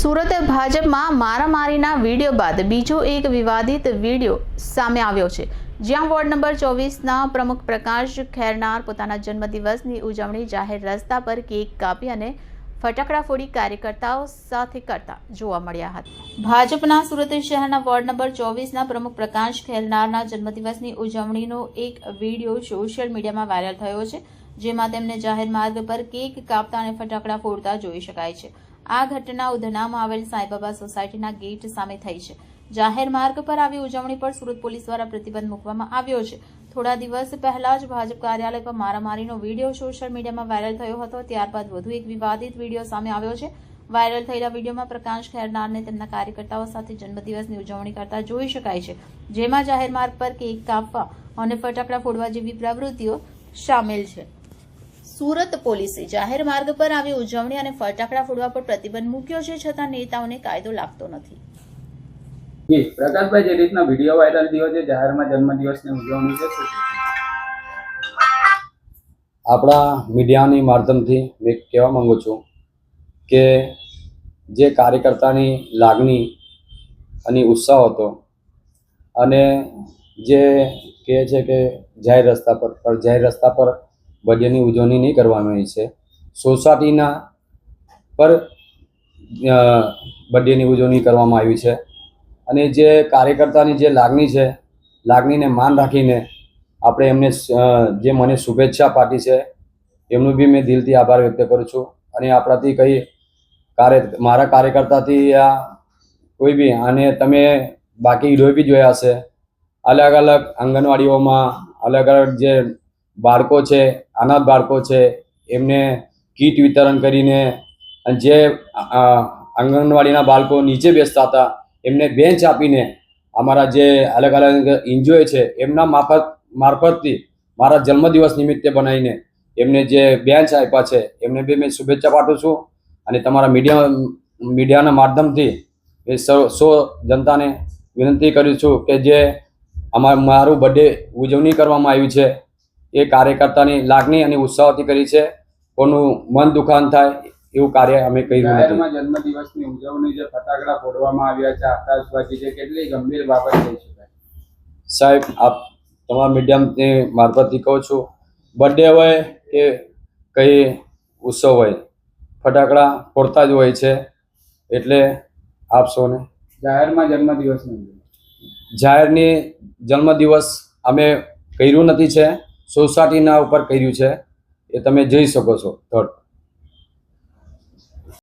સુરત ભાજપમાં મારામારીના વીડિયો બાદ બીજો એક વિવાદિત વીડિયો સામે આવ્યો છે. જ્યાં વોર્ડ નંબર ચોવીસના પ્રમુખ પ્રકાશ ખેરનાર પોતાના જન્મદિવસની ઉજવણી જાહેર રસ્તા પર કેક કાપી અને ફટાકડા ફોડી કાર્યકર્તાઓ સાથે કરતા જોવા મળ્યા હતા. ભાજપના સુરત શહેરના વોર્ડ નંબર ચોવીસના પ્રમુખ પ્રકાશ ખેલનારના જન્મદિવસની ઉજવણીનો એક વીડિયો સોશિયલ મીડિયામાં વાયરલ થયો છે, જેમાં તેમને જાહેર માર્ગ પર કેક કાપતા અને ફટાકડા ફોડતા જોઈ શકાય છે. આ ઘટના ઉધનામાં આવેલ સાંઈબાબા સોસાયટીના ગેટ સામે થઈ છે. જાહેર માર્ગ પર આવી ઉજવણી પર સુરત પોલીસ દ્વારા પ્રતિબંધ મૂકવામાં આવ્યો છે. થોડા દિવસ પહેલા જ ભાજપ કાર્યાલય પર મારામારીનો વીડિયો સોશિયલ મીડિયામાં વાયરલ થયો હતો. ત્યારબાદ વધુ એક વિવાદિત વીડિયો સામે આવ્યો છે. વાયરલ થયેલા વિડીયોમાં પ્રકાશ ખેરનારને તેમના કાર્યકર્તાઓ સાથે જન્મદિવસની ઉજવણી કરતા જોઈ શકાય છે. જેમાં જાહેર માર્ગ પર કેક કાપવા અને ફટાકડા ફોડવા જેવી પ્રવૃત્તિઓ સામેલ છે. સુરત પોલીસે જાહેર માર્ગ પર આવી ઉજવણી અને ફટાકડા ફોડવા પર પ્રતિબંધ મૂક્યો છે છતાં નેતાઓને કાયદો લાગતો નથી. જી પ્રકાશભાઈ જે રીતના વીડિયો વાયરલ થયો છે, જાહેરમાં જન્મદિવસની ઉજવણી છે આપણા મીડિયાની માધ્યમથી મેં કહેવા માગું છું કે જે કાર્યકર્તાની લાગણી અને ઉત્સાહ હતો અને જે કહે છે કે જાહેર રસ્તા પર, પણ જાહેર રસ્તા પર બર્થડેની ઉજવણી નહીં કરવામાં આવી છે. સોસાયટીના પર બર્થડેની ઉજવણી કરવામાં આવી છે. અને જે કાર્યકર્તાની જે લાગણી છે, લાગણીને માન રાખીને આપણે એમને જે મને શુભેચ્છા પાઠી છે, એમનું બી મેં દિલથી આભાર વ્યક્ત કરું છું. અને આપણાથી કંઈ કાર્ય, મારા કાર્યકર્તાથી આ કોઈ બી, અને તમે બાકી લોહી બી જોયા હશે. અલગ અલગ આંગણવાડીઓમાં અલગ અલગ જે બાળકો છે, અનાથ બાળકો છે, એમને કીટ વિતરણ કરીને જે આંગણવાડીના બાળકો નીચે બેસતા હતા એમને બેન્ચ આપીને અમારા જે અલગ અલગ એનજીઓ છે, એમના મારફત, મારફતથી મારા જન્મદિવસ નિમિત્તે બનાવીને એમને જે બેન્ચ આપ્યા છે, એમને બી મેં શુભેચ્છા પાઠવું છું. અને તમારા મીડિયા, મીડિયાના માધ્યમથી એ સૌ સૌ જનતાને વિનંતી કરું છું કે જે અમાર મારું બર્થડે ઉજવણી કરવામાં આવી છે, એ કાર્યકર્તાની લાગણી અને ઉત્સાહથી કરી છે. કોનું મન દુખાન થાય એવું કાર્ય અમે કર્યું નથી. જન્મદિવસની ઉજવણી જે ફટાકડા ફોડવામાં આવ્યા છે આકાશબાજી છે કેટલી ગંભીર બાબત થઈ શકાય. સાહેબ આપ તમારા મીડિયમની મારફતથી કહું છું બર્થડે હોય કે કંઈ ઉત્સવ હોય ફટાકડા ફોડતા જ હોય છે એટલે આપ સૌને જાહેરમાં જન્મદિવસની જાહેરની જન્મદિવસ અમે કર્યું નથી છે સોસાયટીના ઉપર કર્યું છે એ તમે જઈ શકો છો થર્ડ